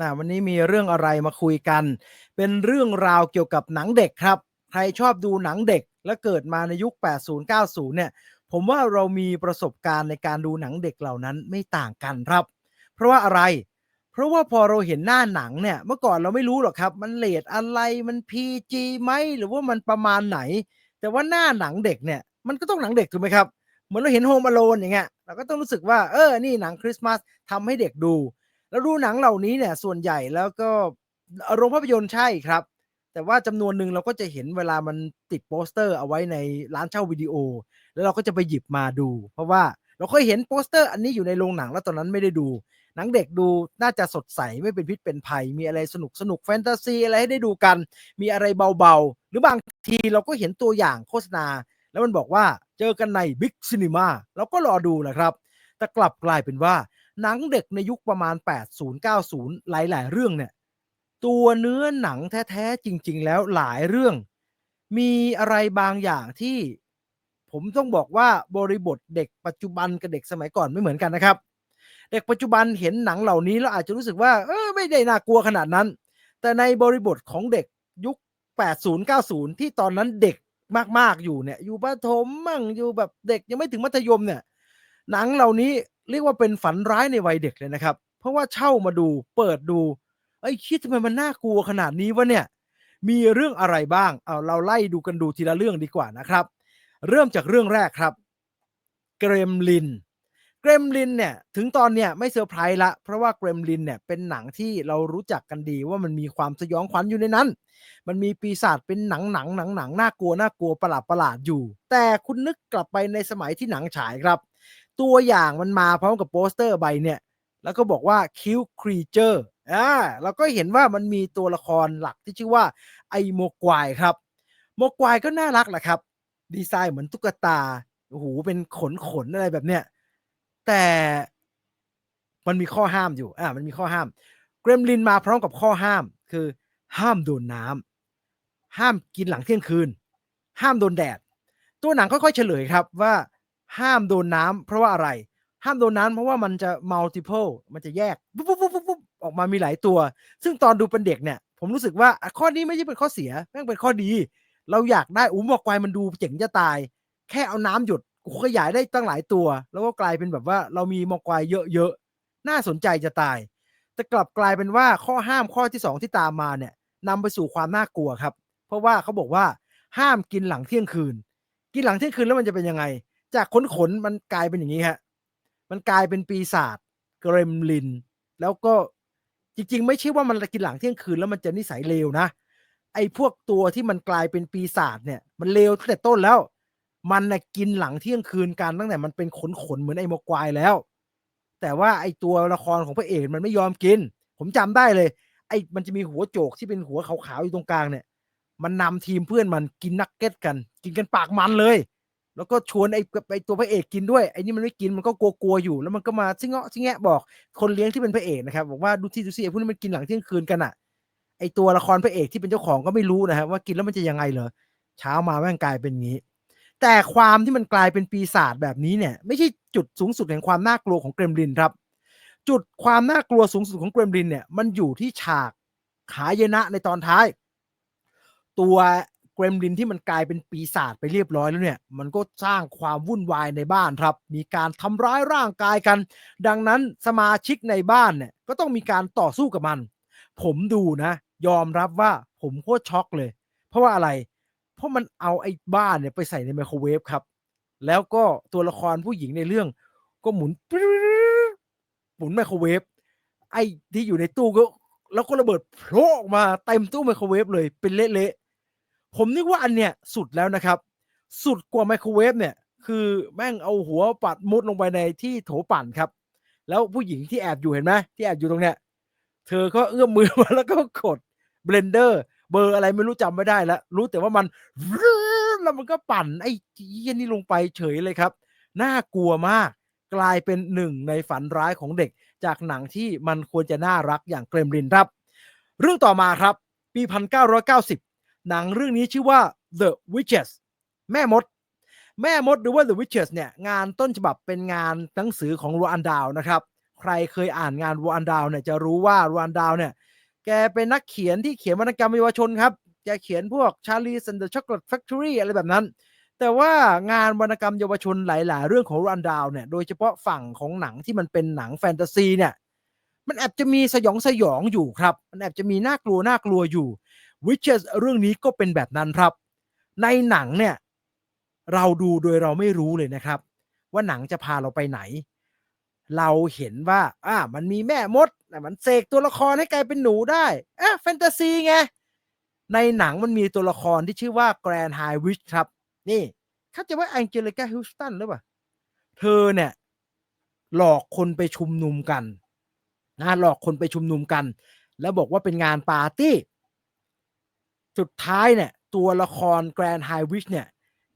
นะวันนี้มีเรื่องอะไรมาคุยกัน เป็นเรื่องราวเกี่ยวกับหนังเด็กครับ ใครชอบดูหนังเด็กและเกิดมาในยุค 80 90 เนี่ย ผมว่าเรามีประสบการณ์ในการดูหนังเด็กเหล่านั้นไม่ต่างกันครับ เพราะว่าอะไร เพราะว่าพอเราเห็นหน้าหนังเนี่ย เมื่อก่อนเราไม่รู้หรอกครับ มันเลทอะไร มัน PG ไหม หรือว่ามันประมาณไหน แต่ว่าหน้าหนังเด็กเนี่ย มันก็ต้องหนังเด็กถูกไหมครับ เหมือนเราเห็นโฮมอโลนอย่างเงี้ย เราก็ต้องรู้สึกว่า เออ นี่หนังคริสต์มาสทำให้เด็กดู แล้วดูหนังเหล่านี้เนี่ยส่วนใหญ่แล้วก็โรงภาพยนตร์ใช่ครับ แต่ว่าจำนวนหนึ่งเราก็จะเห็นเวลามันติดโปสเตอร์เอาไว้ในร้านเช่าวิดีโอ แล้วเราก็จะไปหยิบมาดู เพราะว่าเราเคยเห็นโปสเตอร์อันนี้อยู่ในโรงหนังแล้วตอนนั้นไม่ได้ดู หนังเด็กดูน่าจะสดใสไม่เป็นพิษเป็นภัย มีอะไรสนุกสนุกแฟนตาซีอะไรให้ได้ดูกัน มีอะไรเบาๆ หรือบางทีเราก็เห็นตัวอย่างโฆษณา แล้วมันบอกว่าเจอกันในบิ๊กซีนีมาเราก็รอดูแหละครับ แต่กลับกลายเป็นว่า หนังเด็กในยุคประมาณ 80-90 หลาย ๆ เรื่องเนี่ย ตัวเนื้อหนังแท้ ๆ จริง ๆ แล้วหลายเรื่อง มีอะไรบางอย่างที่ผมต้องบอกว่าบริบทเด็กปัจจุบันกับเด็กสมัยก่อนไม่เหมือนกันนะครับ เด็กปัจจุบันเห็นหนังเหล่านี้แล้วอาจจะรู้สึกว่าเออไม่ได้น่ากลัวขนาดนั้น แต่ในบริบทของเด็กยุค 80 90 ที่ตอนนั้นเด็กมาก ๆ อยู่เนี่ย อยู่ประถมมั่งอยู่แบบเด็กยังไม่ถึงมัธยมเนี่ย หนังเหล่านี้เรียกว่าเป็นฝันร้ายในวัยเด็กเลยนะครับ เพราะว่าเช่ามาดูเปิดดูไอ้คิดทำไมมันน่ากลัวขนาดนี้วะเนี่ย มีเรื่องอะไรบ้าง เอาเราไล่ดูกันดูทีละเรื่องดีกว่านะครับ เริ่มจากเรื่องแรกครับ เกรมลิน เกรมลินเนี่ยถึงตอนเนี้ยไม่เซอร์ไพรส์ละ เพราะว่าเกรมลินเนี่ยเป็นหนังที่เรารู้จักกันดีว่ามันมีความสยองขวัญอยู่ในนั้น มันมีปีศาจเป็นหนังหนังหนังหนังน่ากลัวน่ากลัวประหลาดประหลาดอยู่ แต่คุณนึกกลับไปในสมัยที่หนังฉายครับ ตัวอย่างมันมาพร้อมกับโปสเตอร์ใบเนี่ย แล้วก็บอกว่าคิวครีเจอร์อ่าเราก็เห็นว่ามันมีตัวละครหลักที่ชื่อว่าไอโมกวายครับ โมกวายก็น่ารักแหละครับ ดีไซน์เหมือนตุ๊กตาโอ้โหเป็นขนขนอะไรแบบเนี้ยแต่มันมีข้อห้ามอยู่อ่ามันมีข้อห้าม เกรมลินมาพร้อมกับข้อห้ามคือห้ามโดนน้ำห้ามกินหลังเที่ยงคืน ห้ามโดนแดด ตัวหนังค่อยๆเฉลยครับว่า ห้ามโดนน้ำเพราะว่าอะไร ห้ามโดนน้ำเพราะว่ามันจะ multiple มันจะแยกปุ๊บปุ๊บปุ๊บปุ๊บออกมามีหลายตัว ซึ่งตอนดูเป็นเด็กเนี่ย ผมรู้สึกว่าข้อนี้ไม่ใช่เป็นข้อเสียแม่งเป็นข้อดี เราอยากได้อุ้มบอกควายมันดูเจ๋งจะตาย แค่เอาน้ำหยดกูขยายได้ตั้งหลายตัว แล้วก็กลายเป็นแบบว่าเรามีมอควายเยอะๆน่าสนใจจะตาย แต่กลับกลายเป็นว่าข้อห้ามข้อที่สองที่ตามมาเนี่ยนำไปสู่ความน่ากลัวครับ เพราะว่าเขาบอกว่าห้ามกินหลังเที่ยงคืน กินหลังเที่ยงคืนแล้วมันจะเป็นยังไง จากขนขนมันกลายเป็นอย่างนี้ฮะมันกลายเป็นปีศาจเกรมลิน แล้วก็จริง ๆ ไม่ใช่ว่ามันกินหลังเที่ยงคืนแล้วมันจะนิสัยเลวนะไอ้พวกตัวที่มันกลายเป็นปีศาจเนี่ย มันเลวตั้งแต่ต้นแล้ว มันน่ะกินหลังเที่ยงคืนกันตั้งแต่มันเป็นขนขนเหมือนไอ้มกวายแล้ว แต่ว่าไอ้ตัวละครของพระเอกมันไม่ยอมกิน ผมจำได้เลย ไอ้มันจะมีหัวโจกที่เป็นหัวขาวๆอยู่ตรงกลางเนี่ย มันนำทีมเพื่อนมันกินนักเก็ตกัน กินกันปากมันเลย แล้วก็ชวนไอ้ไอ้ตัวพระเอกกินด้วยไอ้นี่มันไม่กินมันก็กลัวๆอยู่แล้วมันก็มาซิงเงาะซิงแงะบอกคนเลี้ยงที่เป็นพระเอกนะครับบอกว่าดูที่ดูสิไอ้พวกนี้มันกินหลังเที่ยงคืนกันอะไอตัวละครพระเอกที่เป็นเจ้าของก็ไม่รู้นะครับว่ากินแล้วมันจะยังไงเหรอเช้ามาแม่งกลายเป็นงี้ แต่ความที่มันกลายเป็นปีศาจแบบนี้เนี่ย ไม่ใช่จุดสูงสุดแห่งความน่ากลัวของเกรมลินครับ จุดความน่ากลัวสูงสุดของเกรมลินเนี่ยมันอยู่ที่ฉากขายนะในตอนท้าย ตัว รมลินที่มันกลายเป็นปีศาจไปเรียบร้อยแล้วเนี่ย มันก็สร้างความวุ่นวายในบ้านครับ มีการทำร้ายร่างกายกัน ดังนั้นสมาชิกในบ้านเนี่ยก็ต้องมีการต่อสู้กับมัน ผมดูนะ ยอมรับว่าผมโคตรช็อกเลย เพราะว่าอะไร เพราะมันเอาไอ้บ้านเนี่ยไปใส่ในไมโครเวฟครับ แล้วก็ตัวละครผู้หญิงในเรื่อง ก็หมุนหมุนไมโครเวฟไอ้ที่อยู่ในตู้ก็แล้วก็ระเบิดโผล่ออกมาเต็มตู้ไมโครเวฟเลยเป็นเละ ผมนึกว่าอันเนี้ยสุดแล้วนะครับ สุดกว่าไมโครเวฟเนี่ย คือแม่งเอาหัวปัดมุดลงไปในที่โถปั่นครับ แล้วผู้หญิงที่แอบอยู่เห็นไหมที่แอบอยู่ตรงเนี้ย เธอก็เอื้อมมือมาแล้วก็กดเบลนเดอร์ เบอร์อะไรไม่รู้จำไม่ได้แล้ว รู้แต่ว่ามันแล้วมันก็ปั่นไอ้เหี้ยนี่ลงไปเฉยเลยครับน่ากลัวมากกลายเป็นหนึ่งในฝันร้ายของเด็ก จากหนังที่มันควรจะน่ารักอย่างเกรมลินครับ เรื่องต่อมาครับ ปี 1990 หนังเรื่องนี้ชื่อว่า The Witches แม่มด แม่มดหรือว่า The Witches เนี่ยงานต้นฉบับเป็นงานหนังสือของรอันดาวนะครับ ใครเคยอ่านงานวานดาวเนี่ยจะรู้ว่าวานดาวเนี่ยแกเป็นนักเขียนที่เขียนวรรณกรรมเยาวชนครับแกเขียนพวก Charlie and the Chocolate Factory อะไรแบบนั้น แต่ว่างานวรรณกรรมเยาวชนหลาย ๆ เรื่องของรอันดาวเนี่ยโดยเฉพาะฝั่งของหนังที่มันเป็นหนังแฟนตาซีเนี่ยมันแอบจะมีสยองสยองอยู่ครับ มันแอบจะมีน่ากลัวน่ากลัวอยู่ Witches เรื่องนี้ก็เป็นแบบนั้นครับ ในหนังเนี่ยเราดูโดยเราไม่รู้เลยนะครับ ว่าหนังจะพาเราไปไหน เราเห็นว่าอ่ามันมีแม่มดแต่มันเสกตัวละครให้กลายเป็นหนูได้อะแฟนตาซีไงในหนังมันมีตัวละครที่ชื่อว่าแกรนไฮวิชครับ นี่เข้าใจว่าแองเจลิกาฮิวสตันหรือเปล่า เธอเนี่ยหลอกคนไปชุมนุมกันนะหลอกคนไปชุมนุมกัน แล้วบอกว่าเป็นงานปาร์ตี้ สุดท้ายเนี่ยตัวละครแกรนไฮวิชเนี่ย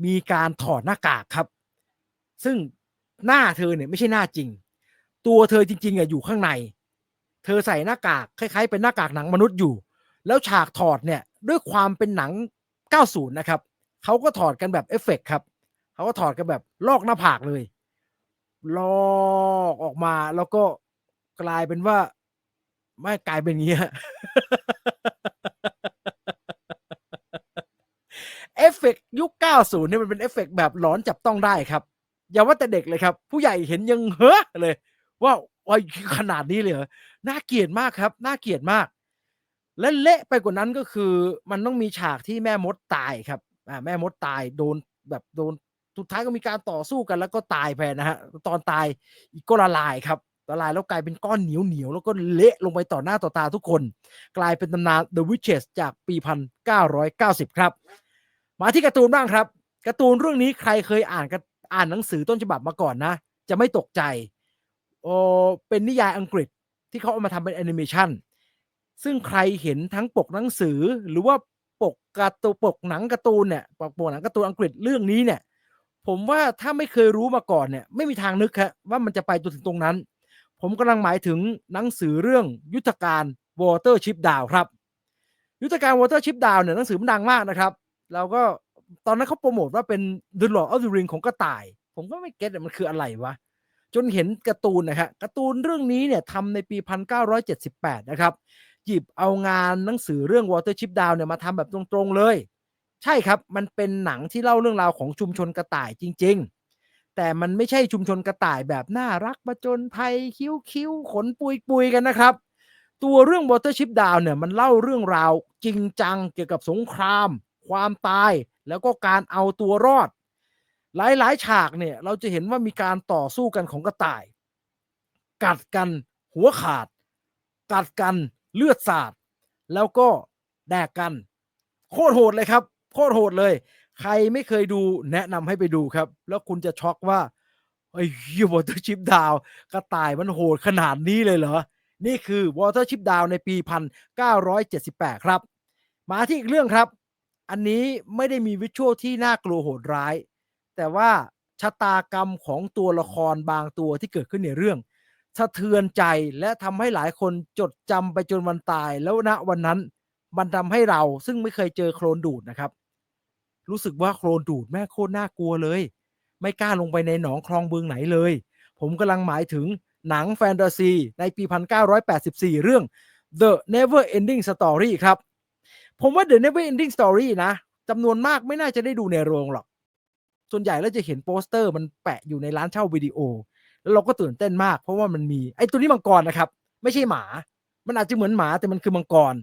มีการถอดหน้ากากครับ ซึ่งหน้าเธอเนี่ยไม่ใช่หน้าจริง ตัวเธอจริงๆอะอยู่ข้างใน เธอใส่หน้ากากคล้ายๆ เป็นหน้ากากหนังมนุษย์อยู่ แล้วฉากถอดเนี่ยด้วยความเป็นหนัง 90 นะครับเขาก็ถอดกันแบบเอฟเฟกต์ครับเขาก็ถอดกันแบบลอกหน้าผากเลย ลอกออกมาแล้วก็กลายเป็นว่า ไม่กลายเป็นเงี้ย เอฟเฟกต์ยุค 90 เนี่ยมันเป็นเอฟเฟกต์แบบหลอนจับต้องได้ครับ อย่าว่าแต่เด็กเลยครับ ผู้ใหญ่เห็นยังเฮ้อเลย ว่าว่าขนาดนี้เลยเหรอน่าเกลียดมากครับ น่าเกลียดมาก และเละไปกว่านั้นก็คือ มันต้องมีฉากที่แม่มดตายครับอ่าแม่มดตายโดนแบบโดนสุดท้ายก็มีการต่อสู้กันแล้วก็ตายไปนะฮะตอนตายอีกก็ละลายครับละลายแล้วกลายเป็นก้อนเหนียวเหนียวแล้วก็เละลงไปต่อหน้าต่อตาทุกคน กลายเป็นตำนาน The Witches จากปี 1990 ครับ มาที่การ์ตูนบ้างครับการ์ตูนเรื่องนี้ใครเคยอ่านกันอ่านหนังสือต้นฉบับมาก่อนนะ จะไม่ตกใจโอเป็นนิยายอังกฤษที่เขาเอามาทำเป็นแอนิเมชันซึ่งใครเห็นทั้งปกหนังสือหรือว่าปกการ์ตูนปกหนังการ์ตูนเนี่ยปกปกหนังการ์ตูนอังกฤษเรื่องนี้เนี่ย ผมว่าถ้าไม่เคยรู้มาก่อนเนี่ย ไม่มีทางนึกครับว่ามันจะไปจนถึงตรงนั้น ผมกำลังหมายถึงหนังสือเรื่องยุทธการ Water Ship Down ครับ ยุทธการ Water Ship Down เนี่ยหนังสือมันดังมากนะครับ เราก็ตอนนั้นเขาโปรโมทว่าเป็น The Lord of the Ring ของกระต่าย ผมก็ไม่เก็ตมันคืออะไรวะ จนเห็นการ์ตูนนะครับการ์ตูนเรื่องนี้เนี่ยทำในปี 1978 นะครับ หยิบเอางานหนังสือเรื่อง Watership Down เนี่ยมาทำแบบตรงๆเลย ใช่ครับ มันเป็นหนังที่เล่าเรื่องราวของชุมชนกระต่ายจริง ๆ แต่มันไม่ใช่ชุมชนกระต่ายแบบน่ารักประจนภัยคิ้วๆขนปุยๆกันนะครับตัวเรื่อง Watership Down เนี่ยมันเล่าเรื่องราวจริงจังเกี่ยวกับสงคราม ความตายแล้วก็การเอาตัวรอด หลายๆ ฉากเนี่ยเราจะเห็นว่ามีการต่อสู้กันของกระต่าย กัดกันหัวขาด กัดกันเลือดสาด แล้วก็แดกกัน โคตรโหดเลยครับ โคตรโหดเลย ใครไม่เคยดูแนะนำให้ไปดูครับ แล้วคุณจะช็อกว่าไอ้เหี้ยวอเตอร์ชิปดาวกระต่ายมันโหดขนาดนี้เลยเหรอ นี่คือ Watership Down ในปี 1978 ครับ มาที่อีกเรื่องครับ อันนี้ไม่ได้มีวิชวลที่น่ากลัวโหดร้าย แต่ว่าชะตากรรมของตัวละครบางตัวที่เกิดขึ้นในเรื่อง สะเทือนใจและทำให้หลายคนจดจำไปจนวันตาย แล้วณวันนั้นมันทำให้เราซึ่งไม่เคยเจอโคลนดูดนะครับ รู้สึกว่าโคลนดูดแม่โคตรน่ากลัวเลย ไม่กล้าลงไปในหนองคลองบึงไหนเลย ผมกำลังหมายถึงหนังแฟนตาซีในปี 1984 เรื่อง The Never Ending Story ครับ ผมว่า The Never Ending Story นะจำนวนมากไม่น่าจะได้ดูในโรงหรอก ส่วนใหญ่แล้วจะเห็นโปสเตอร์มันแปะอยู่ในร้านเช่าวิดีโอ แล้วเราก็ตื่นเต้นมาก เพราะว่ามันมีไอ้ตัวนี้มังกรนะครับ ไม่ใช่หมา มันอาจจะเหมือนหมาแต่มันคือมังกร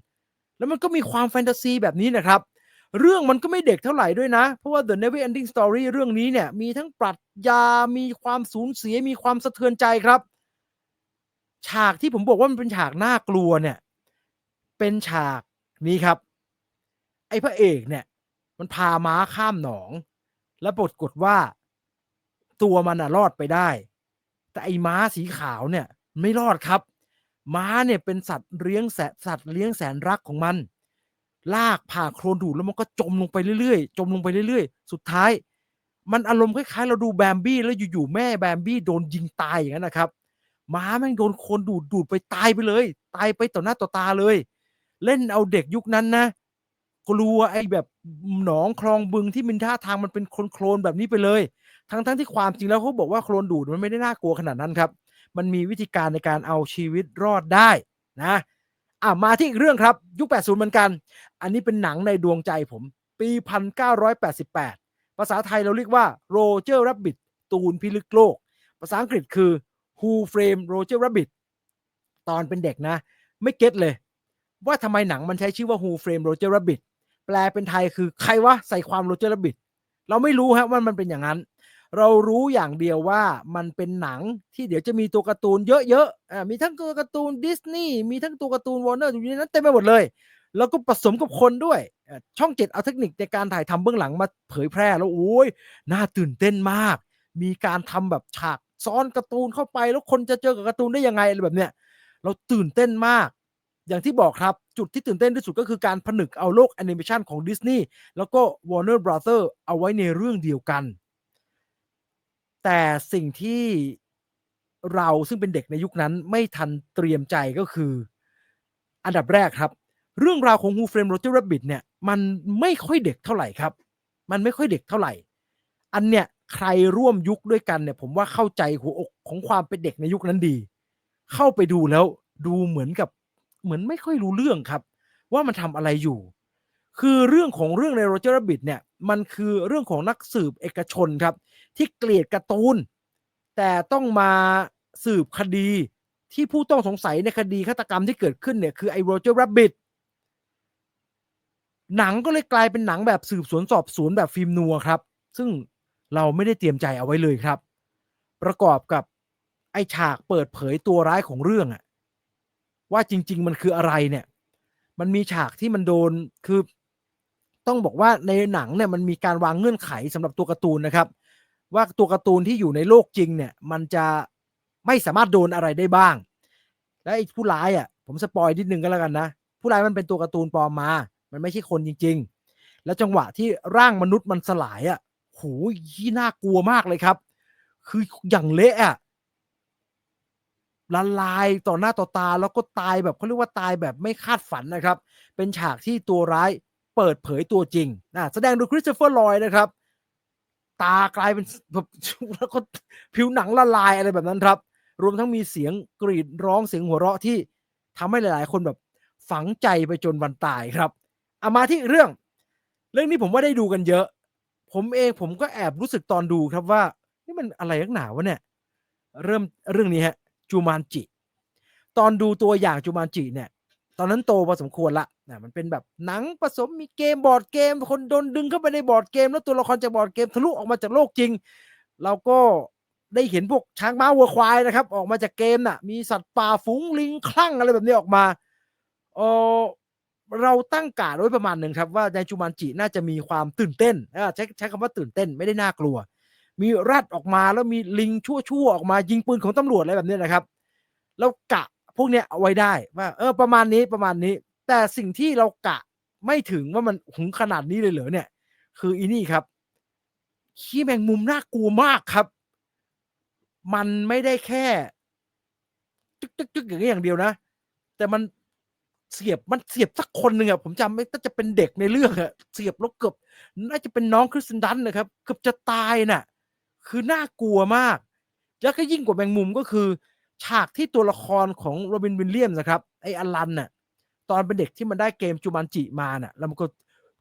แล้วมันก็มีความแฟนตาซีแบบนี้นะครับ เรื่องมันก็ไม่เด็กเท่าไหร่ด้วยนะ เพราะว่า The Never Ending Story เรื่องนี้เนี่ย มีทั้งปรัชญา มีความสูญเสีย มีความสะเทือนใจครับ ฉากที่ผมบอกว่ามันเป็นฉากน่ากลัวเนี่ย เป็นฉากนี้ครับ ไอ้พระเอกเนี่ย มันพาม้าข้ามหนอง แล้วปรากฏว่า ตัวมันอะรอดไปได้ แต่ไอ้ม้าสีขาวเนี่ย ไม่รอดครับ ม้าเนี่ยเป็นสัตว์เลี้ยงแสสัตว์เลี้ยงแสนรักของมัน ลากผ่าโคลนดูดแล้วมันก็จมลงไปเรื่อยๆ จมลงไปเรื่อยๆ สุดท้าย มันอารมณ์คล้ายๆ เราดูแบมบี้แล้วอยู่ๆแม่แบมบี้โดนยิงตายอย่างนั้นนะครับม้าแม่งโดนโคลนดูดดูดไปตายไปเลย ตายไปต่อหน้าต่อตาเลย เล่นเอาเด็กยุคนั้นนะ กลัวไอ้แบบหนองคลองบึงที่มันท่าทางมันเป็นโคลนๆแบบนี้ไปเลย ทั้งๆที่ความจริงแล้วเขาบอกว่าโคลนดูดมันไม่ได้น่ากลัวขนาดนั้นครับ มันมีวิธีการในการเอาชีวิตรอดได้นะอะมาที่อีกเรื่องครับ ยุค 80 เหมือนกัน อันนี้เป็นหนังในดวงใจผม ปี 1988 ภาษาไทยเราเรียกว่าโรเจอร์ r ับบิ t ตูนพิลึกโลก ภาษาอังกฤษคือ Who Frame Roger Rabbit ตอนเป็นเด็กนะ ไม่เก็ตเลย ว่าทำไมหนังมันใช้ชื่อว่า Who Frame Roger Rabbit ลเป็นไทยคือใครวะใส่ความ Roger Rabbit เราไม่รู้ฮะว่ามันเป็นอย่างนั้น เรารู้อย่างเดียวว่ามันเป็นหนังที่เดี๋ยวจะมีตัวการ์ตูนเยอะๆอ่ามีทั้งตัวการ์ตูนดิสนีย์มีทั้งตัวการ์ตูนวอร์เนอร์อยู่ในนั้นเต็มไปหมดเลย แล้วก็ผสมกับคนด้วยช่องเจ็ดเอาเทคนิคในการถ่ายทำเบื้องหลังมาเผยแพร่แล้วโอ้ยน่าตื่นเต้นมาก มีการทำแบบฉากซ้อนการ์ตูนเข้าไปแล้วคนจะเจอกับการ์ตูนได้ยังไงอะไรแบบเนี้ยเราตื่นเต้นมาก อย่างที่บอกครับ จุดที่ตื่นเต้นที่สุดก็คือการผนึกเอาโลกแอนิเมชันของดิสนีย์แล้วก็ Warner Brother เอาไว้ในเรื่องเดียวกัน แต่สิ่งที่เราซึ่งเป็นเด็กในยุคนั้นไม่ทันเตรียมใจก็คือ อันดับแรกครับ เรื่องราวของ Who Framed Roger Rabbit เนี่ย มันไม่ค่อยเด็กเท่าไหร่ครับ มันไม่ค่อยเด็กเท่าไหร่ อันเนี้ยใครร่วมยุคด้วยกันเนี่ย ผมว่าเข้าใจหัวอกของความเป็นเด็กในยุคนั้นดี เข้าไปดูแล้วดูเหมือนกับ เหมือนไม่ค่อยรู้เรื่องครับ ว่ามันทำอะไรอยู่ คือเรื่องของเรื่องในโรเจอร์บิ t เนี่ยมันคือเรื่องของนักสืบเอกชนครับ ที่เกลียดการ์ตูน แต่ต้องมาสืบคดีที่ผู้ต้องสงสัยในคดีฆาตกรรมที่เกิดขึ้นเนี่ยคือไอ้โรเจอร์บิ t หนังก็เลยกลายเป็นหนังแบบสืบสวนสอบสวนแบบฟิล์มนัวครับ ซึ่งเราไม่ได้เตรียมใจเอาไว้เลยครับ ประกอบกับไอฉากเปิดเผยตัวร้ายของเรื่องอะ ว่าจริง ๆ มันคืออะไรเนี่ย มันมีฉากที่มันโดนคือ ต้องบอกว่าในหนังเนี่ยมันมีการวางเงื่อนไขสำหรับตัวการ์ตูนนะครับ ว่าตัวการ์ตูนที่อยู่ในโลกจริงเนี่ย มันจะไม่สามารถโดนอะไรได้บ้าง และไอ้ผู้ร้ายอะ ผมสปอยนิดนึงก็แล้วกันนะ ผู้ร้ายมันเป็นตัวการ์ตูนปลอมมา มันไม่ใช่คนจริง ๆ แล้วจังหวะที่ร่างมนุษย์มันสลายอะโหยี่น่ากลัวมากเลยครับ คืออย่างเละอะ ละลายต่อหน้าต่อตาแล้วก็ตายแบบเขาเรียกว่าตายแบบไม่คาดฝันนะครับ เป็นฉากที่ตัวร้ายเปิดเผยตัวจริงนะแสดงโดยคริสโตเฟอร์ลอยนะครับ ตากลายเป็นแบบแล้วก็ผิวหนังละลายอะไรแบบนั้นครับ รวมทั้งมีเสียงกรีดร้องเสียงหัวเราะที่ทำให้หลาย ๆ คนแบบฝังใจไปจนวันตายครับเอามาที่เรื่อง เรื่องนี้ผมว่าได้ดูกันเยอะ ผมเองผมก็แอบรู้สึกตอนดูครับว่า นี่มันอะไรนักหนาวะเนี่ย เริ่มเรื่องนี้ฮะ จูมานจิ ตอนดูตัวอย่างจูมานจิเนี่ย ตอนนั้นโตพอสมควรละนะมันเป็นแบบหนังผสมมีเกมบอร์ดเกม คนโดนดึงเข้าไปในบอร์ดเกม แล้วตัวละครจากบอร์ดเกมทะลุออกมาจากโลกจริง เราก็ได้เห็นพวกช้างม้าวัวควายนะครับ ออกมาจากเกมน่ะ มีสัตว์ป่าฝูงลิงคลั่งอะไรแบบนี้ออกมาเออเราตั้งกาดไว้ประมาณหนึ่งครับ ว่าในจูมานจิน่าจะมีความตื่นเต้นใช้ใช้คำว่าตื่นเต้นไม่ได้น่ากลัว มีรัดออกมาแล้วมีลิงชั่วๆออกมายิงปืนของตำรวจอะไรแบบนี้นะครับเรากะพวกเนี้ยเอาไว้ได้ว่าเออประมาณนี้ประมาณนี้ แต่สิ่งที่เรากะไม่ถึงว่ามันหุงขนาดนี้เลยเหรอเนี่ย คืออีนี่ครับ ขี้แมงมุมน่ากลัวมากครับ มันไม่ได้แค่จึกจึกจึกอย่างนี้อย่างเดียวนะ แต่มันเสียบมันเสียบสักคนหนึ่งอะผมจำไม่ต้องจะเป็นเด็กในเรื่องอะเสียบแล้วเกือบน่าจะเป็นน้องคริสตันดันนะครับ เกือบจะตายน่ะ คือน่ากลัวมาก แล้วก็ยิ่งกว่าแมงมุมก็คือ ฉากที่ตัวละครของโรบินวิลเลียมนะครับไอ้อลันน่ะตอนเป็นเด็กที่มันได้เกมจูมันจิมาน่ะ แล้วมันก็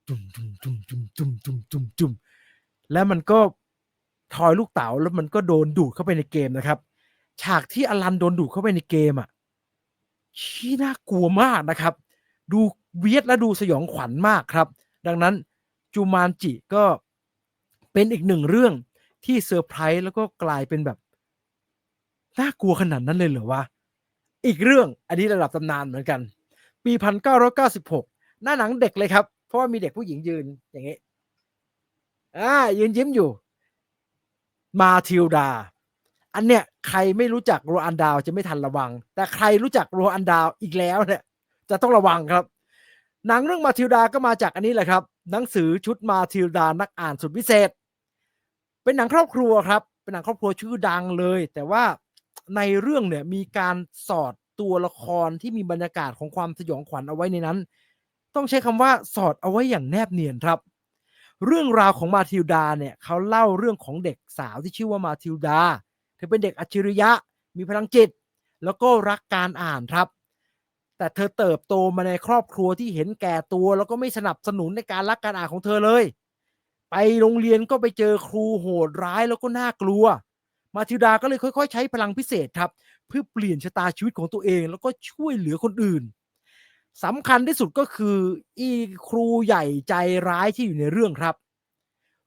จุ่มจุ่มจุ่มจุ่มจุ่มจุ่มจุ่มจุ่มแล้วมันก็ทอยลูกเต๋าแล้วมันก็โดนดูดเข้าไปในเกมนะครับ ฉากที่อลันโดนดูดเข้าไปในเกมอะชี้น่ากลัวมากนะครับ ดูเวียดและดูสยองขวัญมากครับ ดังนั้นจูมานจิก็เป็นอีกหนึ่งเรื่อง ที่เซอร์ไพรส์แล้วก็กลายเป็นแบบน่ากลัวขนาดนั้นเลยเหรอวะ อีกเรื่องอันนี้ระดับตำนานเหมือนกัน ปีพันเก้าร้อยเก้าสิบหกหน้าหนังเด็กเลยครับ เพราะว่ามีเด็กผู้หญิงยืนอย่างนี้อ่ายืนยิ้มอยู่ มาทิลดา อันเนี้ยใครไม่รู้จักโรอันดาวจะไม่ทันระวัง แต่ใครรู้จักโรอันดาวอีกแล้วเนี่ยจะต้องระวังครับ หนังเรื่องมาทิลดาก็มาจากอันนี้แหละครับ หนังสือชุดมาทิลดานักอ่านสุดพิเศษ เป็นหนังครอบครัวครับ เป็นหนังครอบครัวชื่อดังเลย แต่ว่าในเรื่องเนี่ยมีการสอดตัวละครที่มีบรรยากาศของความสยองขวัญเอาไว้ในนั้น ต้องใช้คำว่าสอดเอาไว้อย่างแนบเนียนครับ เรื่องราวของมาทิลดาเนี่ยเขาเล่าเรื่องของเด็กสาวที่ชื่อว่ามาทิลดา เธอเป็นเด็กอัจฉริยะ มีพลังจิต แล้วก็รักการอ่านครับ แต่เธอเติบโตมาในครอบครัวที่เห็นแก่ตัว แล้วก็ไม่สนับสนุนในการรักการอ่านของเธอเลย ไปโรงเรียนก็ไปเจอครูโหดร้ายแล้วก็น่ากลัว มาทิวดาก็เลยค่อย ๆ ใช้พลังพิเศษครับ เพื่อเปลี่ยนชะตาชีวิตของตัวเอง แล้วก็ช่วยเหลือคนอื่นสำคัญที่สุดก็คืออีครูใหญ่ใจร้ายที่อยู่ในเรื่องครับ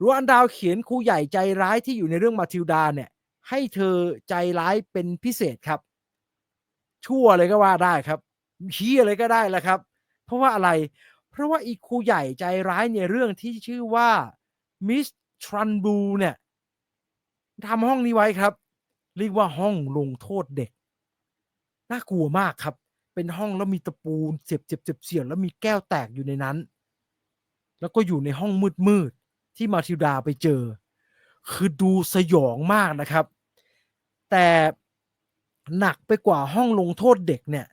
รัวอันดาวเขียนครูใหญ่ใจร้ายที่อยู่ในเรื่องมาทิวดาเนี่ย ให้เธอใจร้ายเป็นพิเศษครับ ชั่วเลยก็ว่าได้ครับเฮี้ยอะไรก็ได้แหละครับ เพราะว่าอะไร เพราะว่าอีครูใหญ่ใจร้ายในเรื่องที่ชื่อว่า มิสทรันบูเนี่ยทำห้องนี้ไว้ครับ เรียกว่าห้องลงโทษเด็ก น่ากลัวมากครับ เป็นห้องแล้วมีตะปูเสียบเสียบเสียบเสียบแล้วมีแก้วแตกอยู่ในนั้น แล้วก็อยู่ในห้องมืดมืดๆที่มาทิวดาไปเจอ คือดูสยองมากนะครับ แต่หนักไปกว่าห้องลงโทษเด็กเนี่ย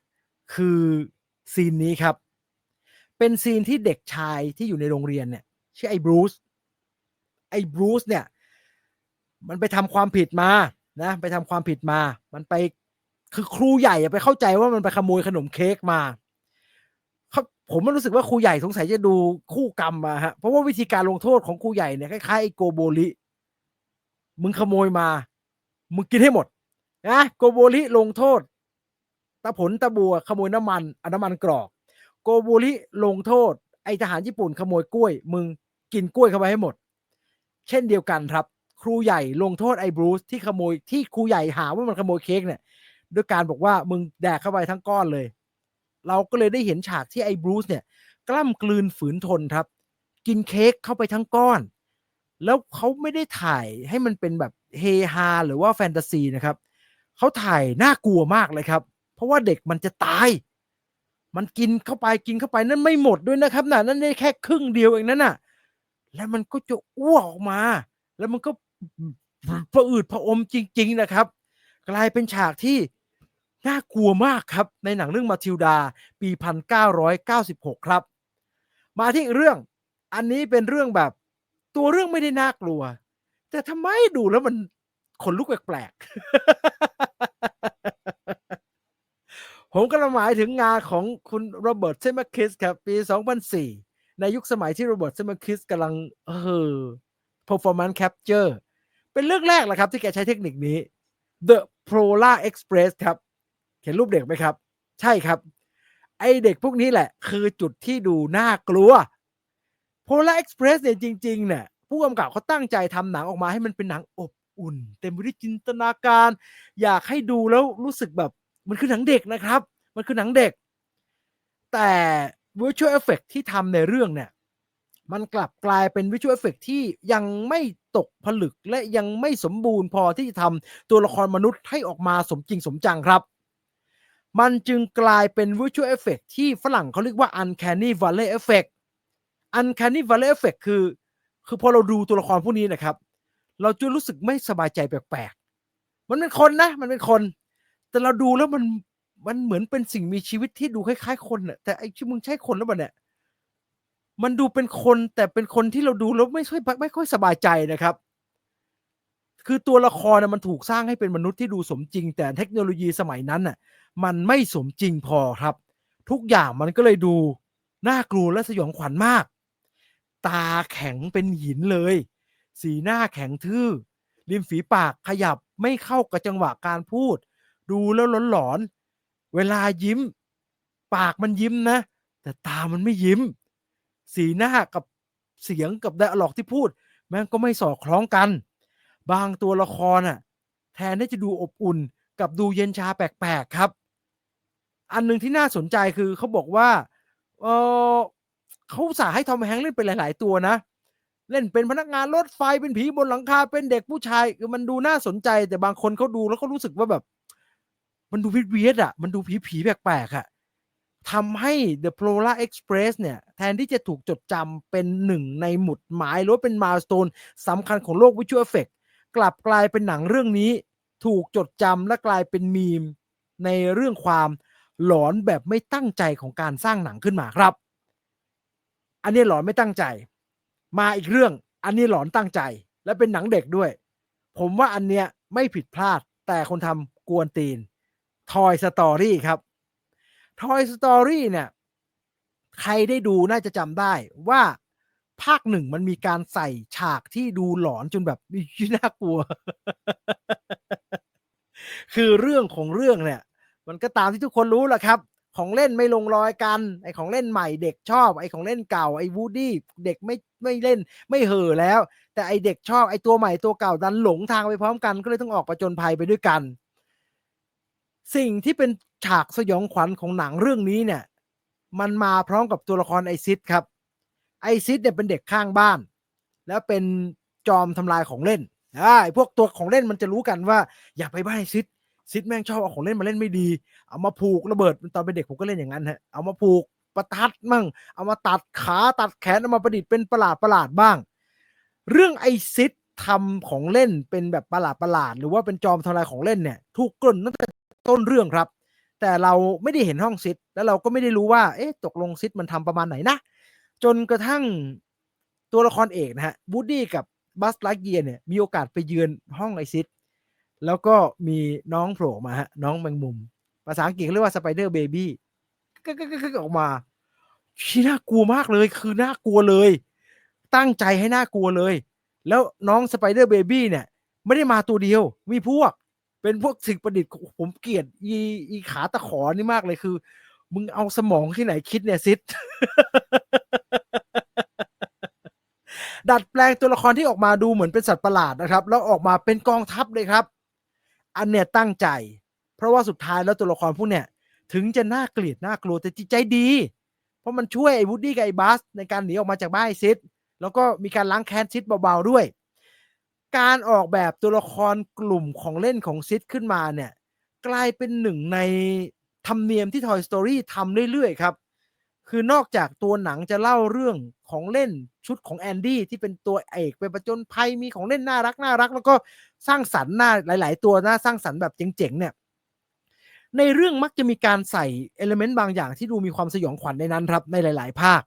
คือซีนนี้ครับ เป็นซีนที่เด็กชายที่อยู่ในโรงเรียนเนี่ยชื่อไอ้บรูซ ไอ้บรูซเนี่ย มันไปทำความผิดมานะไปทำความผิดมา มันไปคือครูใหญ่ไปเข้าใจว่ามันไปขโมยขนมเค้กมาเขาผมมันรู้สึกว่าครูใหญ่สงสัยจะดูคู่กรรมมาฮะเพราะว่าวิธีการลงโทษของครูใหญ่เนี่ยคล้ายๆไอ้โกโบริมึงขโมยมา มึงกินให้หมดนะโกโบริลงโทษตาผลตาบัวขโมยน้ำมันอน้ำมันกรอก โกโบริลงโทษ ไอทหารญี่ปุ่นขโมยกล้วย มึงกินกล้วยเข้าไปให้หมด เช่นเดียวกันครับ ครูใหญ่ลงโทษไอ้บรูซที่ขโมยที่ครูใหญ่หาว่ามันขโมยเค้กเนี่ยด้วยการบอกว่ามึงแดกเข้าไปทั้งก้อนเลย เราก็เลยได้เห็นฉากที่ไอ้บรูซเนี่ย กล้ำกลืนฝืนทนครับ กินเค้กเข้าไปทั้งก้อน แล้วเขาไม่ได้ถ่ายให้มันเป็นแบบเฮฮาหรือว่าแฟนตาซีนะครับเขาถ่ายน่ากลัวมากเลยครับ เพราะว่าเด็กมันจะตาย มันกินเข้าไปกินเข้าไปนั่นไม่หมดด้วยนะครับน่ะนั่นได้แค่ครึ่งเดียวเองนั่นน่ะ แล้วมันก็จะอ้วกออกมา แล้วมันก็ผะอืดผะอมจริง ๆ นะครับ กลายเป็นฉากที่น่ากลัวมากครับ ในหนังเรื่องมาทิลดา ปี 1996 ครับ มาที่เรื่องอันนี้เป็นเรื่องแบบตัวเรื่องไม่ได้น่ากลัว แต่ทำไมดูแล้วมันขนลุกแปลกๆ ผมก็หมายถึงงานของคุณโรเบิร์ตเซมคิสครับ ปี 2004 ในยุคสมัยที่โรเบิร์ตเซมคิสกำลังเออ performance capture เป็นเรื่องแรกแหละครับที่แกใช้เทคนิคนี้ The Polar Express ครับ เห็นรูปเด็กไหมครับ ใช่ครับ ไอเด็กพวกนี้แหละ คือจุดที่ดูน่ากลัว Polar Express เนี่ยจริงๆเนี่ยผู้กำกับเขาตั้งใจทำหนังออกมาให้มันเป็นหนังอบอุ่น เต็มไปด้วยจินตนาการ อยากให้ดูแล้วรู้สึกแบบ มันคือหนังเด็กนะครับ มันคือหนังเด็ก แต่ Visual Effect ที่ทำในเรื่องเนี่ยมันกลับกลายเป็น Visual Effect ที่ยังไม่ตกผลึกและยังไม่สมบูรณ์พอที่จะทำตัวละครมนุษย์ให้ออกมาสมจริงสมจังครับ มันจึงกลายเป็น Visual Effect ที่ฝรั่งเขาเรียกว่า Uncanny Valley Effect Uncanny Valley Effect คือ คือพอเราดูตัวละครพวกนี้นะครับ เราจะรู้สึกไม่สบายใจแปลกๆ มันเป็นคนนะ มันเป็นคน แต่เราดูแล้วมัน มันเหมือนเป็นสิ่งมีชีวิตที่ดูคล้ายๆคนน่ะแต่ไอ้ที่มึงใช่คนแล้วมันเนี่ยมันดูเป็นคนแต่เป็นคนที่เราดูแล้วไม่ค่อยไม่ค่อยสบายใจนะครับ คือตัวละครนะมันถูกสร้างให้เป็นมนุษย์ที่ดูสมจริง แต่เทคโนโลยีสมัยนั้นน่ะ มันไม่สมจริงพอครับ ทุกอย่างมันก็เลยดูน่ากลัวและสยองขวัญมาก ตาแข็งเป็นหินเลย สีหน้าแข็งทื่อริมฝีปากขยับไม่เข้ากับจังหวะการพูด ดูแล้วหลอนๆ เวลายิ้ม ปากมันยิ้มนะ แต่ตามันไม่ยิ้ม สีหน้ากับเสียงกับไดอะล็อกที่พูด แม่งก็ไม่สอดคล้องกัน บางตัวละครอะ แทนที่จะดูอบอุ่นกับดูเย็นชาแปลกๆครับ อันหนึ่งที่น่าสนใจคือเขาบอกว่าเออเขาสาให้ทอมแฮงค์เล่นเป็นหลาย ๆ ตัวนะ เล่นเป็นพนักงานรถไฟเป็นผีบนหลังคาเป็นเด็กผู้ชายคือมันดูน่าสนใจ แต่บางคนเขาดูแล้วก็รู้สึกว่าแบบ มันดูวิเวียดอะ มันดูผีผีแปลกๆอะทำให้ The Polar Express เนี่ย แทนที่จะถูกจดจำเป็นหนึ่งในหมุดหมาย หรือเป็นมาสโตนสำคัญของโลกวิชวลเอฟเฟกกลับกลายเป็นหนังเรื่องนี้ ถูกจดจำและกลายเป็นมีม ในเรื่องความหลอนแบบไม่ตั้งใจของการสร้างหนังขึ้นมาครับ อันนี้หลอนไม่ตั้งใจ มาอีกเรื่อง อันนี้หลอนตั้งใจ และเป็นหนังเด็กด้วย ผมว่าอันเนี้ยไม่ผิดพลาดแต่คนทำกวนตีน Toy Story ครับ Toy Story เนี่ย ใครได้ดูน่าจะจำได้ว่าภาคหนึ่งมันมีการใส่ฉากที่ดูหลอนจนแบบน่ากลัว คือเรื่องของเรื่องเนี่ย มันก็ตามที่ทุกคนรู้แหละครับ ของเล่นไม่ลงรอยกัน ไอของเล่นใหม่เด็กชอบ ไอของเล่นเก่าไอวูดดี้เด็กไม่ไม่เล่น ไม่เห่อแล้ว แต่ไอเด็กชอบไอตัวใหม่ตัวเก่าดันหลงทางไปพร้อมกัน ก็เลยต้องออกประจนภัยไปด้วยกัน สิ่งที่เป็นฉากสยองขวัญของหนังเรื่องนี้เนี่ย มันมาพร้อมกับตัวละครไอซิดครับ ไอซิดเนี่ยเป็นเด็กข้างบ้าน แล้วเป็นจอมทำลายของเล่นอ่าไอพวกตัวของเล่นมันจะรู้กันว่า อย่าไปบ้านไอซิดซิดแม่งชอบเอาของเล่นมาเล่นไม่ดี เอามาผูกระเบิดตอนเป็นเด็กผมก็เล่นอย่างนั้นฮะ เอามาผูกประทัดมั่ง เอามาตัดขาตัดแขนเอามาประดิษฐ์เป็นประหลาดประหลาดบ้าง เรื่องไอซิดทำของเล่นเป็นแบบประหลาดประหลาด หรือว่าเป็นจอมทำลายของเล่นเนี่ย ถูกกลุ่นตั้งแต่ ต้นเรื่องครับ แต่เราไม่ได้เห็นห้องซิดแล้วเราก็ไม่ได้รู้ว่าเอ๊ะตกลงซิดมันทำประมาณไหนนะ จนกระทั่งตัวละครเอกนะฮะบูดดี้กับบัสไลเกียเนี่ยมีโอกาสไปเยือนห้องไอซิดแล้วก็มีน้องโผล่มาฮะน้องแมงมุม ภาษาอังกฤษเรียกว่าสไปเดอร์เบบี้ก็ก็ก็ออกมาที่น่ากลัวมากเลย คือน่ากลัวเลย ตั้งใจให้น่ากลัวเลย แล้วน้องสไปเดอร์เบบี้เนี่ย ไม่ได้มาตัวเดียว มีพวก เป็นพวกสิ่งประดิษฐ์ผมเกลียดอีอีขาตะขอนี่มากเลยคือ มึงเอาสมองที่ไหนคิดเนี่ยซิดดัดแปลงตัวละครที่ออกมาดูเหมือนเป็นสัตว์ประหลาดนะครับ แล้วออกมาเป็นกองทัพเลยครับ อันเนี้ยตั้งใจ เพราะว่าสุดท้ายแล้วตัวละครพวกเนี้ยถึงจะน่าเกลียดน่ากลัวแต่จิตใจดี เพราะมันช่วยไอ้วูดดี้กับไอ้บัสในการหนีออกมาจากบ้านซิดแล้วก็มีการล้างแค้นซิดเบาๆด้วย การออกแบบตัวละครกลุ่มของเล่นของซิดขึ้นมาเนี่ย กลายเป็นหนึ่งในธรรมเนียมที่ Toy Story ทำเรื่อยๆครับ คือนอกจากตัวหนังจะเล่าเรื่องของเล่นชุดของแอนดี้ที่เป็นตัวเอกเป็นประจนภัยมีของเล่นน่ารักน่ารัก แล้วก็สร้างสรรค์หน้าหลาย ๆ ตัวน่าสร้างสรรค์แบบเจ๋งๆเนี่ยในเรื่องมักจะมีการใส่เอลเมนต์บางอย่างที่ดูมีความสยองขวัญในนั้นครับ ในหลาย ๆ ภาค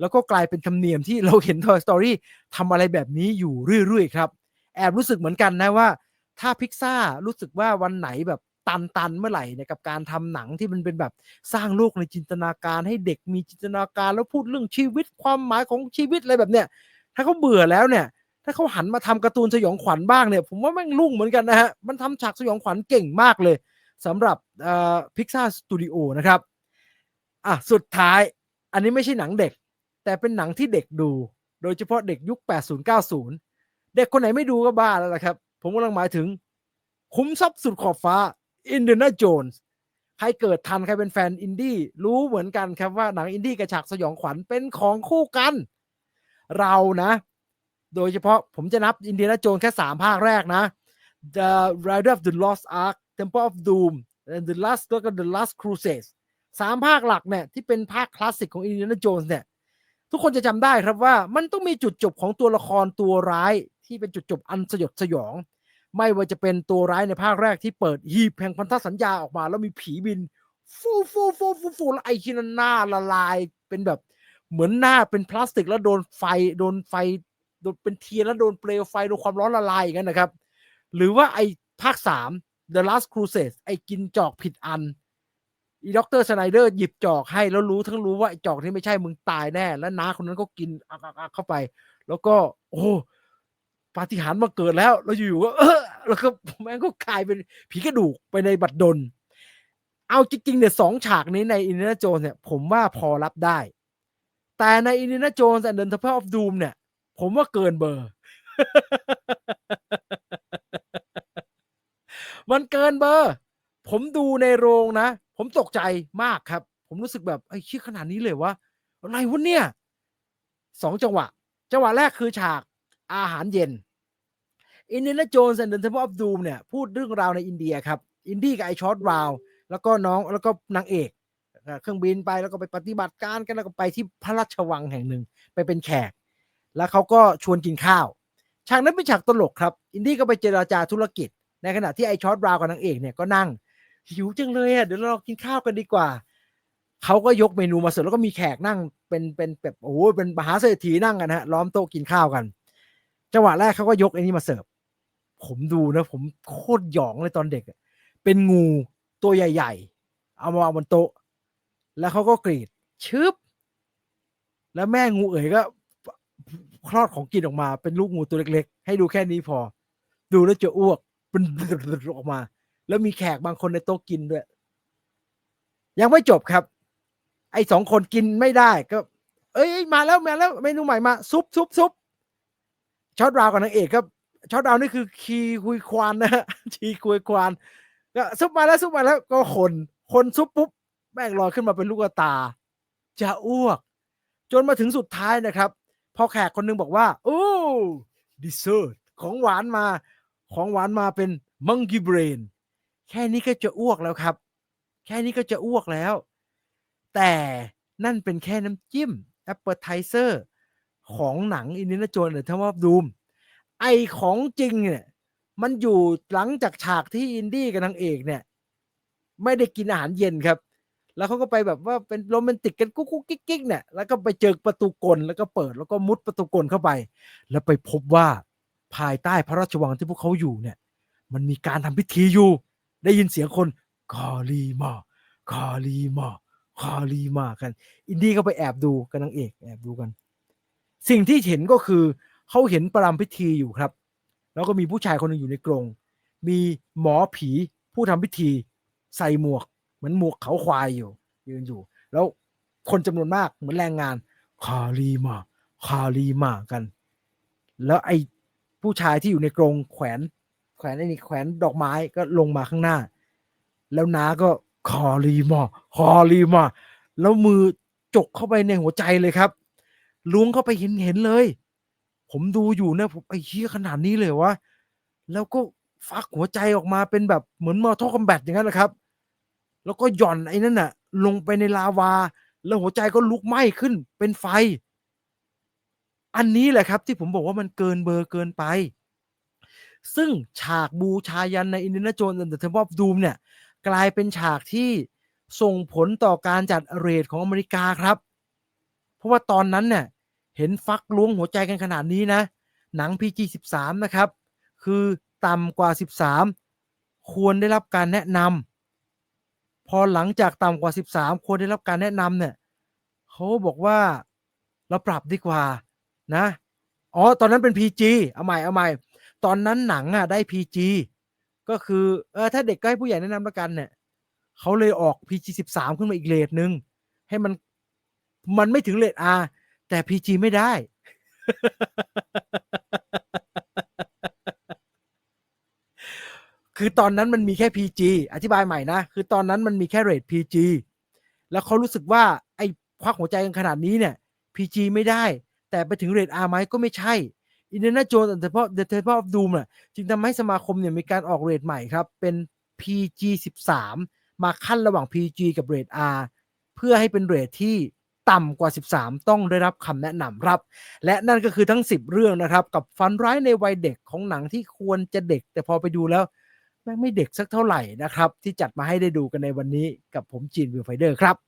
แล้วก็กลายเป็นธรรมเนียมที่เราเห็น Toy Story ทำอะไรแบบนี้อยู่เรื่อย ๆ ครับ แอบรู้สึกเหมือนกันนะว่า ถ้าพิกซ่ารู้สึกว่าวันไหนแบบตันๆเมื่อไหร่เนี่ยกับการทำหนังที่มันเป็นแบบสร้างโลกในจินตนาการให้เด็กมีจินตนาการแล้วพูดเรื่องชีวิตความหมายของชีวิตอะไรแบบเนี้ยถ้าเขาเบื่อแล้วเนี่ย ถ้าเขาหันมาทำการ์ตูนสยองขวัญบ้างเนี่ย ผมว่าแม่งรุ่งเหมือนกันนะฮะมันทำฉากสยองขวัญเก่งมากเลยสำหรับพิกซ่าสตูดิโอนะครับอะสุดท้ายอันนี้ไม่ใช่หนังเด็ก แต่เป็นหนังที่เด็กดู โดยเฉพาะเด็กยุค 80-90 เด็กคนไหนไม่ดูก็บ้าแล้วล่ะครับ ผมกำลังหมายถึง คุ้มทรัพย์สุดขอบฟ้าอินเด n าโจนส์ใครเกิดทัน ใครเป็นแฟนอินดี้รู้เหมือนกันครับว่าหนังอินดี้กับฉากสยองขวัญเป็นของคู่กัน เรานะ โดยเฉพาะผมจะนับอินเดียนาโจนแค่สามภาคแรกนะ The Rider of the Lost Ark Temple of Doom and the Last แล้วก็ The Last Crusade สามภาคหลักเนี่ยที่เป็นภาคคลาสสิกของอินเดียนาโจนเนี่ยทุกคนจะจำได้ครับว่ามันต้องมีจุดจบของตัวละครตัวร้าย ที่เป็นจุดจบอันสยดสยอง ไม่ว่าจะเป็นตัวร้ายในภาคแรกที่เปิดหีบแห่งพันธสัญญาออกมา แล้วมีผีบิน ฟูฟูฟูฟูฟูแล้วไอ้คินหน้าละลายเป็นแบบเหมือนหน้าเป็นพลาสติกแล้วโดนไฟโดนไฟโดนเป็นเทียนแล้วโดนเปลวไฟโดนความร้อนละลายอย่างนั้นนะครับ หรือว่าไอ้ภาคสาม The Last Crusade ไอ้กินจอกผิดอันอีด็อกเตอร์สไนเดอร์หยิบจอกให้แล้วรู้ทั้งรู้ว่าไอ้จอกที่ไม่ใช่มึงตายแน่ แล้วน้าคนนั้นก็กินอักอักเข้าไป แล้วก็ โอ้ ปาฏิหาริย์มาเกิดแล้ว แล้วอยู่ๆก็เออแล้วก็แม่งก็กลายเป็นผีกระดูกไปในบัดดล เอาจริงๆเนี่ยสองฉากนี้ในอินเดียนาโจนเนี่ย ผมว่าพอรับได้ แต่ในอินเดียนาโจนส์แอนด์เดนทัพเพิลออฟดูมเนี่ย ผมว่าเกินเบอร์ มันเกินเบอร์ ผมดูในโรงนะ ผมตกใจมากครับ ผมรู้สึกแบบไอ้ชี้ขนาดนี้เลยวะอะไรวะเนี่ยสองจังหวะ จังหวะแรกคือฉากอาหารเย็น อินเดียโจนส์แอนด์เดนทัพเพิลออฟดูมเนี่ยพูดเรื่องราวในอินเดียครับ อินดี้กับไอชอตราวแล้วก็น้องแล้วก็นางเอกเครื่องบินไปแล้วก็ไปปฏิบัติการกันแล้วก็ไปที่พระราชวังแห่งหนึ่งไปเป็นแขก แล้วเขาก็ชวนกินข้าว ฉากนั้นเป็นฉากตลกครับ อินดี้ก็ไปเจราจาธุรกิจ ในขณะที่ไอชอตราวกับนางเอกเนี่ยก็นั่งหิวจังเลยอะเดี๋ยวเรากินข้าวกันดีกว่าเขาก็ยกเมนูมาเสิร์ฟแล้วก็มีแขกนั่งเป็นเป็นแบบโอ้โหเป็นมหาเศรษฐีนั่งกันฮะล้อมโต๊ะกินข้าวกันจังหวะแรกเขาก็ยกไอ้นี่มาเสิร์ฟ ผมดูนะ ผมโคตรหยองเลยตอนเด็กเปเป็นงูตัวใหญ่ ๆ เอามาวางบนโต๊ะ แล้วเขาก็กรีดชึบ แล้วแม่งูเอ๋ยก็คลอดของกินออกมา เป็นลูกงูตัวเล็ก ๆ ให้ดูแค่นี้พอ ดูแล้วจะอ้วกเป็นออกมา แล้วมีแขกบางคนในโต๊ะกินด้วย ยังไม่จบครับ ไอ้สองคนกินไม่ได้ก็ เอ้ยมาแล้วมาแล้วเมนูใหม่มา ซุปซุปซุปช็อตราวกับนางเอกครับ ช็อตราวนี่คือคีคุยควานนะฮะชีคุยควานก็ซุปมาแล้วซุปมาแล้วก็คนคนซุปปุ๊บแม่งลอยขึ้นมาเป็นลูกตา จะอ้วก จนมาถึงสุดท้ายนะครับ พอแขกคนหนึงบอกว่า โอ้ดิเซอร์ของหวานมา ของหวานมาเป็นมังกี้เบรนแค่นี้ก็จะอ้วกแล้วครับ แค่นี้ก็จะอ้วกแล้ว แต่นั่นเป็นแค่น้ำจิ้มแอปเปอร์ไทเซอร์ของหนังอินเดียนาโจนหรือทวอบดูม ไอของจริงเนี่ย มันอยู่หลังจากฉากที่อินดี้กับนางเอกเนี่ย ไม่ได้กินอาหารเย็นครับ แล้วเขาก็ไปแบบว่าเป็นโรแมนติกกันกุ๊กกิ๊กกิ๊กเนี่ยแล้วก็ไปเจอประตูกลแล้วก็เปิดแล้วก็มุดประตูกลเข้าไป แล้วไปพบว่าภายใต้พระราชวังที่พวกเขาอยู่เนี่ย มันมีการทำพิธีอยู่ ได้ยินเสียงคนคอลีมาคอลีมาคอลีมากัน อินดี้ก็ไปแอบดูกับนางเอกแอบดูกัน สิ่งที่เห็นก็คือ เขาเห็นประรำพิธีอยู่ครับ แล้วก็มีผู้ชายคนหนึ่งอยู่ในกรง มีหมอผีผู้ทำพิธีใส่หมวก เหมือนหมวกเขาควายอยู่ยืนอยู่ แล้วคนจำนวนมากเหมือนแรงงานคาลีมาคาลีมากัน แล้วไอ้ผู้ชายที่อยู่ในกรงแขวน แขวนไอ้นี่แขวนดอกไม้ก็ลงมาข้างหน้า แล้วน้าก็คอลีมาคอลีมาแล้วมือจกเข้าไปในหัวใจเลยครับล้วงเข้าไปเห็นเห็นเลย ผมดูอยู่เนี่ยผมไอ้เหี้ยขนาดนี้เลยวะแล้วก็ฟักหัวใจออกมาเป็นแบบเหมือนมอทอคอมแบทอย่างนั้นแหละครับ แล้วก็หย่อนไอ้นั่นน่ะ ลงไปในลาวา แล้วหัวใจก็ลุกไหม้ขึ้นเป็นไฟ อันนี้แหละครับ ที่ผมบอกว่ามันเกินเบอร์เกินไป ซึ่งฉากบูชายันในอินเดียนาโจนส์เดอะเทมเพอฟดูมเนี่ย กลายเป็นฉากที่ส่งผลต่อการจัดเรทของอเมริกาครับ เพราะว่าตอนนั้นเนี่ย เห็นฟักล้วงหัวใจกันขนาดนี้นะ หนัง PG 13 นะครับ คือต่ำกว่า 13 ควรได้รับการแนะนำพอหลังจากต่ำกว่า 13 ควรได้รับการแนะนำเนี่ยเขาบอกว่าเราปรับดีกว่านะอ๋อตอนนั้นเป็น PG เอาใหม่เอาใหม่ตอนนั้นหนังอะได้ PG ก็คือเออถ้าเด็กก็ให้ผู้ใหญ่แนะนำแล้วกันเนี่ยเขาเลยออก PG 13 ขึ้นมาอีกเลทหนึ่งให้มันมันไม่ถึงเลท R แต่ PG ไม่ได้ คือตอนนั้นมันมีแค่ PG อธิบายใหม่นะ คือตอนนั้นมันมีแค่เรท PG แล้วเขารู้สึกว่า ไอ้ควักหัวใจกันขนาดนี้เนี่ย PG ไม่ได้ แต่ไปถึงเรท R ไหมก็ไม่ใช่อินเดียนาโจนส์แต่เพาะ The Temple of Doom น่ะจึงทำให้สมาคมเนี่ยมีการออกเรทใหม่ครับ เป็น PG 13มาขั้นระหว่าง PG กับเรท R เพื่อให้เป็นเรทที่ ต่ำกว่า 13 ต้องได้รับคำแนะนำครับ และนั่นก็คือทั้ง 10 เรื่องนะครับ กับฟันร้ายในวัยเด็กของหนังที่ควรจะเด็ก แต่พอไปดูแล้วแม่งไม่เด็กสักเท่าไหร่นะครับ ที่จัดมาให้ได้ดูกันในวันนี้กับผมจีนวิวไฟเดอร์ครับ